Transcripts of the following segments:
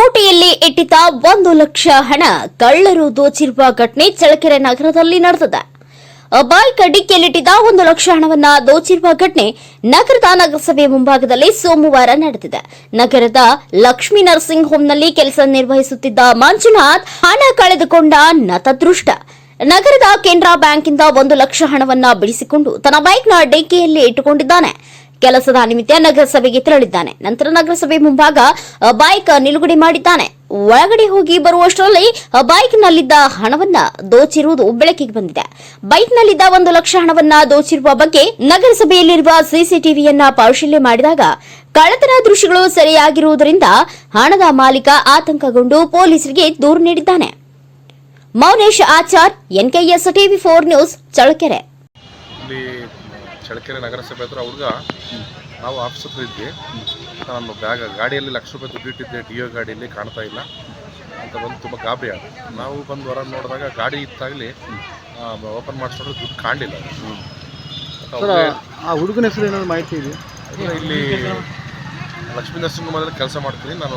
ಸ್ಕೂಟಿಯಲ್ಲಿ ಇಟ್ಟಿದ್ದ ಒಂದು ಲಕ್ಷ ಹಣ ಕಳ್ಳರು ದೋಚಿರುವ ಘಟನೆ ಚಳ್ಳಕೆರೆ ನಗರದಲ್ಲಿ ನಡೆದಿದೆ. ಬೈಕ್ ಡಿಕ್ಕಿಯಲ್ಲಿಟ್ಟಿದ್ದ ಒಂದು ಲಕ್ಷ ಹಣವನ್ನ ದೋಚಿರುವ ಘಟನೆ ನಗರದ ನಗರಸಭೆ ಮುಂಭಾಗದಲ್ಲಿ ಸೋಮವಾರ ನಡೆದಿದೆ. ನಗರದ ಲಕ್ಷ್ಮೀ ನರ್ಸಿಂಗ್ ಹೋಂನಲ್ಲಿ ಕೆಲಸ ನಿರ್ವಹಿಸುತ್ತಿದ್ದ ಮಂಜುನಾಥ್ ಹಣ ಕಳೆದುಕೊಂಡ ನತದೃಷ್ಟ. ನಗರದ ಕೆನರಾ ಬ್ಯಾಂಕಿಂದ ಒಂದು ಲಕ್ಷ ಹಣವನ್ನ ಬಿಡಿಸಿಕೊಂಡು ತನ್ನ ಬೈಕ್ನ ಡಿಕ್ಕಿಯಲ್ಲಿ ಇಟ್ಟುಕೊಂಡಿದ್ದಾನೆ. ಕೆಲಸದ ನಿಮಿತ್ತ ನಗರಸಭೆಗೆ ತೆರಳಿದ್ದಾನೆ. ನಂತರ ನಗರಸಭೆ ಮುಂಭಾಗ ಬೈಕ್ ನಿಲುಗಡೆ ಮಾಡಿದ್ದಾನೆ. ಒಳಗಡೆ ಹೋಗಿ ಬರುವಷ್ಟರಲ್ಲಿ ಬೈಕ್ ನಲ್ಲಿದ್ದ ಹಣವನ್ನ ದೋಚಿರುವುದು ಬೆಳಕಿಗೆ ಬಂದಿದೆ. ಬೈಕ್ನಲ್ಲಿದ್ದ ಒಂದು ಲಕ್ಷ ಹಣವನ್ನ ದೋಚಿರುವ ಬಗ್ಗೆ ನಗರಸಭೆಯಲ್ಲಿರುವ ಸಿಸಿಟಿವಿಯನ್ನ ಪರಿಶೀಲನೆ ಮಾಡಿದಾಗ, ಕಳ್ಳತನ ದೃಶ್ಯಗಳು ಸರಿಯಾಗಿರುವುದರಿಂದ ಹಣದ ಮಾಲೀಕ ಆತಂಕಗೊಂಡು ಪೊಲೀಸರಿಗೆ ದೂರು ನೀಡಿದ್ದಾನೆ. Mounesh Achar NKS TV four news, Challakere. ಇಲ್ಲಿ ಚಳ್ಳಕೆರೆ ನಗರಸಭೆ ಹತ್ರ ಹುಡುಗ ನಾವು ಆಫೀಸ್ ಹತ್ರ ಇದ್ವಿ. ನಾನು ಬ್ಯಾಗ್ ಗಾಡಿಯಲ್ಲಿ ಲಕ್ಷ ರೂಪಾಯಿ ದುಡ್ಡು ಇಟ್ಟಿದ್ದೆ ಡಿ ಒ ಗಾಡಿಯಲ್ಲಿ ಕಾಣ್ತಾ ಇಲ್ಲ. ಅಂತ ಬಂದು ತುಂಬ ಗಾಬರಿ ಆದ ನಾವು ಬಂದು ಹೊರ ನೋಡಿದಾಗ ಗಾಡಿ ಇತ್ತಾಗಲಿ ಓಪನ್ ಮಾಡಿಸ್ಕೊಂಡ್ರೆ ದುಡ್ಡು ಕಾಣಲಿಲ್ಲ. ಆ ಹುಡುಗನ ಹೆಸರು ಏನಾದ್ರು ಮಾಹಿತಿ ಇದೆ ಇಲ್ಲಿ ಲಕ್ಷ್ಮೀ ನರ್ಸಿಂಗ್ ಹೋಮಲ್ಲಿ ಕೆಲಸ ಮಾಡ್ತೀನಿ. ನಾನು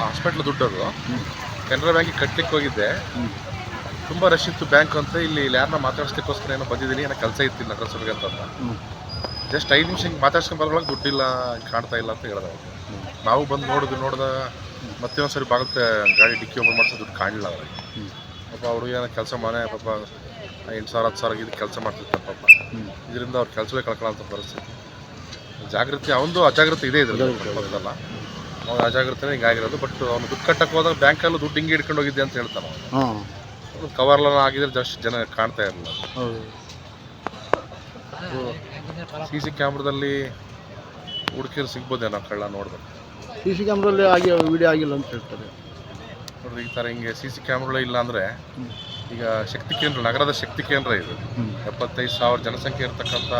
ಹಾಸ್ಪಿಟ್ಲ್ ದುಡ್ಡದು. ಕೆನರಾ ಬ್ಯಾಂಕಿಗೆ ಕಟ್ಟಲಿಕ್ಕೆ ಹೋಗಿದ್ದೆ. ತುಂಬ ರಶ್ ಇತ್ತು ಬ್ಯಾಂಕ್ ಅಂತ. ಇಲ್ಲಿ ಯಾರನ್ನ ಮಾತಾಡಿಸ್ಲಿಕ್ಕೋಸ್ಕರ ಏನೋ ಬಂದಿದ್ದೀನಿ ಏನೋ ಕೆಲಸ ಇತ್ತಿಲ್ಲ ನಗರಸಭೆಗೆ ಅಂತ ಜಸ್ಟ್ ಐದು ನಿಮಿಷ ಹಿಂಗೆ ಮಾತಾಡ್ಸ್ಕೊಂಡು ಬರೋವಾಗ ದುಡ್ಡಿಲ್ಲ ಕಾಣ್ತಾ ಇಲ್ಲ ಅಂತ ಹೇಳ್ದೆ ಅವ್ರು. ನಾವು ಬಂದು ನೋಡಿದ್ವಿ ನೋಡಿದಾಗ ಮತ್ತೆ ಒಂದ್ಸರಿ ಬಾಗುತ್ತೆ ಗಾಡಿ ಡಿಕ್ಕಿ ಓಪನ್ ಮಾಡಿಸೋ ದುಡ್ಡು ಕಾಣಲಿಲ್ಲ ಅವ್ರಿಗೆ. ಪಾಪ ಅವರು ಏನೋ ಕೆಲಸ ಮನೆ ಪಾಪ ಎಂಟು ಸಾವಿರ ಹತ್ತು ಸಾವಿರ ಇದು ಕೆಲಸ ಮಾಡ್ತಿರ್ತಾರೆ ಪಾಪ. ಇದರಿಂದ ಅವ್ರ ಕೆಲಸವೇ ಕಳ್ಕೊಳ್ಳೋಂಥ ಪರಿಸ್ಥಿತಿ. ಜಾಗೃತಿ ಅವನದು ಅಜಾಗೃತಿ ಇದೆ ಇದ್ರಲ್ಲ ಅವ್ನು ಅಜಾಗ್ರತೆ ಅಜಾಗೃತಿನೇ ಹಿಂಗಾಗಿರೋದು ಬಟ್ ಅವ್ನು ದುಡ್ಡು ಕಟ್ಟಕ್ಕೆ ಹೋದಾಗ ಬ್ಯಾಂಕಲ್ಲೂ ದುಡ್ಡು ಹಿಂಗೆ ಇಟ್ಕೊಂಡು ಹೋಗಿದ್ದೆ ಅಂತ ಹೇಳ್ತಾರೆ ಕವರ್ಲೆಲ್ಲ ಆಗಿದ್ರೆ ಜಸ್ಟ್ ಜನ ಕಾಣ್ತಾ ಇರಲಿಲ್ಲ ಸಿ ಸಿ ಕ್ಯಾಮ್ರಾದಲ್ಲಿ ಹುಡುಕಿರು ಸಿಗ್ಬೋದೇನೋ ಕಳ್ಳ ನೋಡ್ಬೇಕು. ಸಿ ಸಿ ಕ್ಯಾಮ್ರಲ್ಲಿ ಆಗಿ ವಿಡಿಯೋ ಆಗಿಲ್ಲ ಅಂತ ಹೇಳ್ತಾರೆ. ನೋಡ್ರಿ ಈ ಥರ ಹಿಂಗೆ ಸಿ ಸಿ ಕ್ಯಾಮ್ರಾಗಳು ಇಲ್ಲ ಅಂದರೆ ಈಗ ಶಕ್ತಿ ಕೇಂದ್ರ ನಗರದ ಶಕ್ತಿ ಕೇಂದ್ರ ಇದು. ಎಪ್ಪತ್ತೈದು ಸಾವಿರ ಜನಸಂಖ್ಯೆ ಇರತಕ್ಕಂಥ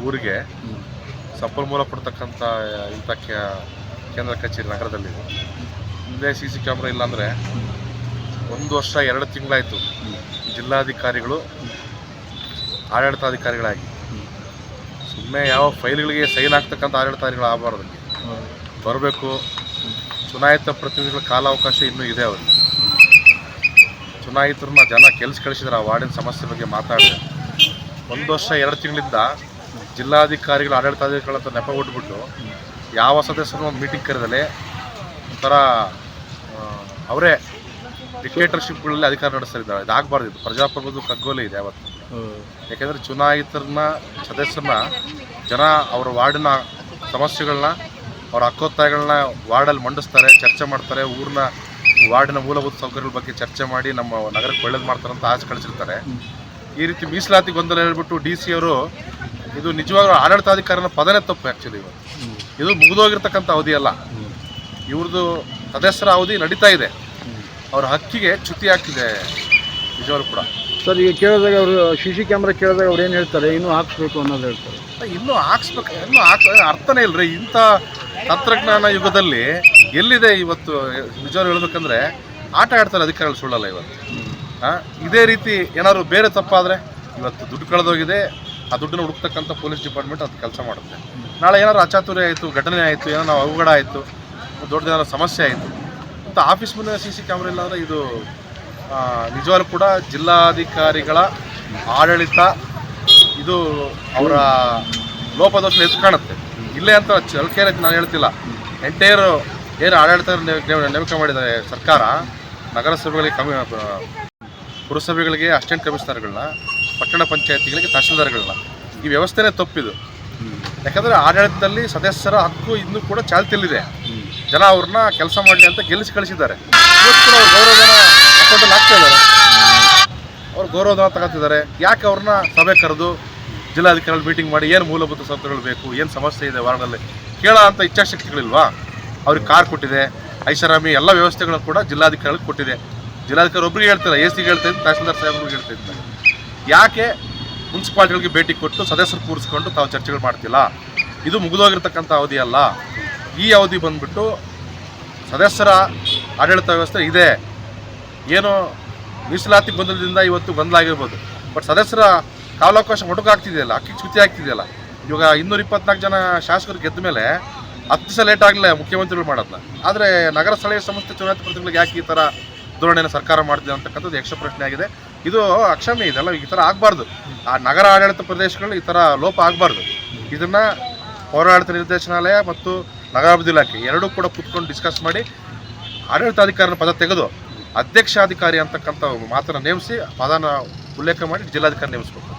ಊರಿಗೆ ಸಂಪನ್ಮೂಲ ಪಡ್ತಕ್ಕಂಥ ಇಂಥ ಕ್ಯಾ- ಕೇಂದ್ರ ಕಚೇರಿ ನಗರದಲ್ಲಿ ಇಲ್ಲೇ ಸಿ ಸಿ ಕ್ಯಾಮ್ರಾ ಇಲ್ಲ ಅಂದರೆ ಒಂದು ವರ್ಷ ಎರಡು ತಿಂಗಳಾಯಿತು. ಜಿಲ್ಲಾಧಿಕಾರಿಗಳು, ಆಡಳಿತಾಧಿಕಾರಿಗಳಾಗಿ. ಸುಮ್ಮನೆ ಯಾವ ಫೈಲ್ಗಳಿಗೆ ಸೈನ್ ಆಗ್ತಕ್ಕಂಥ ಆಡಳಿತಾಧಿಕಾರಿಗಳು ಆಗಬಾರ್ದು. ಬರಬೇಕು. ಚುನಾಯಿತ ಪ್ರತಿನಿಧಿಗಳ ಕಾಲಾವಕಾಶ ಇನ್ನೂ ಇದೆ ಅವರಿಗೆ. ಚುನಾಯಿತರನ್ನ ಜನ ಕೆಲಸ ಕಳಿಸಿದ್ರೆ, ಆ ವಾರ್ಡಿನ ಸಮಸ್ಯೆ ಬಗ್ಗೆ ಮಾತಾಡಿದೆ. ಒಂದು ವರ್ಷ, ಎರಡು ತಿಂಗಳಿಂದ ಜಿಲ್ಲಾಧಿಕಾರಿಗಳು ಆಡಳಿತಾಧಿಕಾರಿಗಳಂತ ನೆಪ ಕೊಟ್ಬಿಟ್ಟು ಯಾವ ಸದಸ್ಯರು ಮೀಟಿಂಗ್ ಕರೆದಲೆ ಒಂಥರ ಅವರೇ ಡಿಕ್ಟೇಟರ್ಶಿಪ್ಗಳಲ್ಲಿ ಅಧಿಕಾರ ನಡೆಸ್ತಾ ಇದ್ದಾರೆ ಇದು ಆಗಬಾರ್ದು. ಇದು ಪ್ರಜಾಪ್ರಭುತ್ವ ಕಗ್ಗೋಲೆ ಇದೆ ಅವತ್ತು. ಯಾಕೆಂದರೆ ಚುನಾಯಿತರನ್ನ, ಸದಸ್ಯರನ್ನ, ಜನ ಅವರ ವಾರ್ಡಿನ ಸಮಸ್ಯೆಗಳನ್ನ ಅವರ ಹಕ್ಕೊತ್ತಾಯಗಳನ್ನ ವಾರ್ಡಲ್ಲಿ ಮಂಡಿಸ್ತಾರೆ, ಚರ್ಚೆ ಮಾಡ್ತಾರೆ, ಊರಿನ ವಾರ್ಡಿನ ಮೂಲಭೂತ ಸೌಕರ್ಯಗಳ ಬಗ್ಗೆ ಚರ್ಚೆ ಮಾಡಿ ನಮ್ಮ ನಗರಕ್ಕೆ ಒಳ್ಳೇದು ಮಾಡ್ತಾರೆ ಅಂತ ಆಸೆ ಕಳಿಸಿರ್ತಾರೆ. ಈ ರೀತಿ ಮೀಸಲಾತಿ ಗೊಂದಲ ಹೇಳ್ಬಿಟ್ಟು ಡಿ ಸಿ ಅವರು ಇದು ನಿಜವಾಗ್ಲೂ ಆಡಳಿತಾಧಿಕಾರನ ಪದನೇ ತಪ್ಪು ಆ್ಯಕ್ಚುಲಿ ಇವತ್ತು ಇದು ಮುಗಿದೋಗಿರ್ತಕ್ಕಂಥ ಅವಧಿ ಅಲ್ಲ ಇವ್ರದ್ದು ಸದಸ್ಯರ ಅವಧಿ ನಡೀತಾ ಇದೆ. ಅವ್ರ ಹಕ್ಕಿಗೆ ಚ್ಯುತಿ ಆಗ್ತಿದೆ ನಿಜವರು ಕೂಡ. ಸರ್ ಈಗ ಕೇಳಿದಾಗ ಅವರು ಸಿ ಸಿ ಕ್ಯಾಮ್ರಾ ಕೇಳಿದಾಗ ಅವ್ರು ಏನು ಹೇಳ್ತಾರೆ? ಇನ್ನೂ ಹಾಕ್ಸ್ಬೇಕು ಅನ್ನೋದು ಹೇಳ್ತಾರೆ. ಇನ್ನೂ ಹಾಕ್ಸ್ಬೇಕು ಇನ್ನೂ ಹಾಕ್ಸ್ ಅರ್ಥನೇ ಇಲ್ರಿ ಇಂಥ ತಂತ್ರಜ್ಞಾನ ಯುಗದಲ್ಲಿ ಎಲ್ಲಿದೆ ಇವತ್ತು? ನಿಜವಾಗ್ಲೂ ಹೇಳ್ಬೇಕಂದ್ರೆ ಆಟ ಆಡ್ತಾರೆ ಅಧಿಕಾರಿಗಳು ಸುಳ್ಳಲ್ಲ ಇವತ್ತು. ಇದೇ ರೀತಿ ಏನಾದ್ರು ಬೇರೆ ತಪ್ಪಾದರೆ ಇವತ್ತು ದುಡ್ಡು ಕಳೆದೋಗಿದೆ ಆ ದುಡ್ಡನ್ನು ಹುಡುಕ್ತಕ್ಕಂಥ ಪೊಲೀಸ್ ಡಿಪಾರ್ಟ್ಮೆಂಟ್ ಅದು ಕೆಲಸ ಮಾಡುತ್ತೆ. ನಾಳೆ ಏನಾದ್ರು ಅಚಾತುರ್ಯ ಆಯಿತು ಘಟನೆ ಆಯಿತು ಏನೋ ನಾವು ಅವಘಡ ಆಯಿತು ದೊಡ್ಡದೇನಾದ್ರು ಸಮಸ್ಯೆ ಆಯಿತು ಅಂತ ಆಫೀಸ್ ಮುಂದೆ ಸಿ ಸಿ ಕ್ಯಾಮ್ರಾ ಇಲ್ಲ ಅಂದರೆ ಇದು ನಿಜವಾಗ್ಲೂ ಕೂಡ ಜಿಲ್ಲಾಧಿಕಾರಿಗಳ ಆಡಳಿತ, ಇದು ಅವರ ಲೋಪದೋಷ ಎದ್ದು ಕಾಣುತ್ತೆ. ಇಲ್ಲೇ ಅಂತ ಚಲಕೆ ನಾನು ಹೇಳ್ತಿಲ್ಲ. ಎಂಟೈರ್ ಏನು ಆಡಳಿತ ನೇಮ- ನೇಮಕ ಮಾಡಿದ್ದಾರೆ ಸರ್ಕಾರ ನಗರಸಭೆಗಳಿಗೆ ಕಮ್ಮಿ, ಪುರಸಭೆಗಳಿಗೆ ಅಸಿಸ್ಟೆಂಟ್ ಕಮಿಷನರ್ಗಳನ್ನ, ಪಟ್ಟಣ ಪಂಚಾಯತಿಗಳಿಗೆ ತಹಶೀಲ್ದಾರ್ಗಳನ್ನ. ಈ ವ್ಯವಸ್ಥೆನೇ ತಪ್ಪಿದು ಯಾಕಂದರೆ ಆಡಳಿತದಲ್ಲಿ ಸದಸ್ಯರ ಹಕ್ಕು ಇನ್ನೂ ಕೂಡ ಚಾಲ್ತಿಯಲ್ಲಿದೆ. ಜನ ಅವ್ರನ್ನ ಕೆಲಸ ಮಾಡಲಿ ಅಂತ ಗೆಲ್ಲಿಸಿ ಕಳಿಸಿದ್ದಾರೆ. ಇವತ್ತು ಕೂಡ ಅವ್ರ ಗೌರವಧನ ಅಕೌಂಟಲ್ಲಿ ಹಾಕ್ತಾ ಇದ್ದಾರೆ. ಅವ್ರು ಗೌರವಧನ ತಗೋತಿದ್ದಾರೆ ಯಾಕೆ ಅವ್ರನ್ನ ಸಭೆ ಕರೆದು ಜಿಲ್ಲಾಧಿಕಾರಿಗಳು ಮೀಟಿಂಗ್ ಮಾಡಿ ಏನು ಮೂಲಭೂತ ಸೌಕರ್ಯಗಳು ಬೇಕು ಏನು ಸಮಸ್ಯೆ ಇದೆ ವಾರ್ಡಲ್ಲಿ ಕೇಳೋ ಅಂತ ಇಚ್ಛಾಶಕ್ತಿಗಳಿಲ್ವಾ? ಅವ್ರಿಗೆ ಕಾರ್ ಕೊಟ್ಟಿದೆ ಐಷಾರಾಮಿ ಎಲ್ಲ ವ್ಯವಸ್ಥೆಗಳನ್ನು ಕೂಡ ಜಿಲ್ಲಾಧಿಕಾರಿಗಳಿಗೆ ಕೊಟ್ಟಿದೆ. ಜಿಲ್ಲಾಧಿಕಾರಿ ಒಬ್ರಿಗೆ ಹೇಳ್ತಾರೆ ಎ ಸಿಗೆ ಹೇಳ್ತಾ ಇದ್ದೀನಿ ತಹಸೀಲ್ದಾರ್ ಸಾಹೇಬ್ರಿಗೆ ಹೇಳ್ತಾ ಇದ್ದಾರೆ ಯಾಕೆ ಮುನ್ಸಿಪಾಲ್ಟಿಗಳಿಗೆ ಭೇಟಿ ಕೊಟ್ಟು ಸದಸ್ಯರು ಕೂರಿಸ್ಕೊಂಡು ತಾವು ಚರ್ಚೆಗಳು ಮಾಡ್ತಿಲ್ಲ. ಇದು ಮುಗಿದೋಗಿರ್ತಕ್ಕಂಥ ಅವಧಿ ಅಲ್ಲ. ಈ ಅವಧಿ ಬಂದ್ಬಿಟ್ಟು ಸದಸ್ಯರ ಆಡಳಿತ ವ್ಯವಸ್ಥೆ ಇದೆ. ಏನು ಮೀಸಲಾತಿ ಗೊಂದಲದಿಂದ ಇವತ್ತು ಗೊಂದಲಾಗಿರ್ಬೋದು ಬಟ್ ಸದಸ್ಯರ ಕಾಲಾವಕಾಶ ಮೊಟಕಾಗ್ತಿದೆಯಲ್ಲ ಅಕ್ಕಿ ಚ್ಯುತಿ ಆಗ್ತಿದೆಯಲ್ಲ. ಇವಾಗ ಇನ್ನೂರ ಇಪ್ಪತ್ನಾಲ್ಕು ಜನ ಶಾಸಕರು ಗೆದ್ದ ಮೇಲೆ ಹತ್ತು ಸಲ ಲೇಟ್ ಆಗಲಿಲ್ಲ ಮುಖ್ಯಮಂತ್ರಿಗಳು ಮಾಡೋದನ್ನ ಆದರೆ ನಗರ ಸ್ಥಳೀಯ ಸಂಸ್ಥೆ ಚುನಾಯಿತ ಪ್ರತಿನಿಧಿಗಳಿಗೆ ಯಾಕೆ ಈ ಥರ ಧೋರಣೆಯನ್ನು ಸರ್ಕಾರ ಮಾಡಿದೆ ಅಂತಕ್ಕಂಥದ್ದು ಯಕ್ಷ ಪ್ರಶ್ನೆ ಆಗಿದೆ ಇದು ಅಕ್ಷಮ್ಯ ಇದೆಲ್ಲ ಈ ಥರ ಆಗಬಾರ್ದು. ಆ ನಗರ ಆಡಳಿತ ಪ್ರದೇಶಗಳು ಈ ಥರ ಲೋಪ ಆಗಬಾರ್ದು. ಇದನ್ನು ಪೌರಾಡಳಿತ ನಿರ್ದೇಶನಾಲಯ ಮತ್ತು ನಗರಾಭಿವೃದ್ಧಿ ಇಲಾಖೆ ಎರಡೂ ಕೂಡ ಕೂತ್ಕೊಂಡು ಡಿಸ್ಕಸ್ ಮಾಡಿ ಆಡಳಿತಾಧಿಕಾರಿನ ಪದ ತೆಗೆದು ಅಧ್ಯಕ್ಷಾಧಿಕಾರಿ ಅಂತಕ್ಕಂಥ ಮಾತನ್ನು ನೇಮಿಸಿ ಪದನ ಉಲ್ಲೇಖ ಮಾಡಿ ಜಿಲ್ಲಾಧಿಕಾರಿ ನೇಮಿಸ್ಬೇಕು.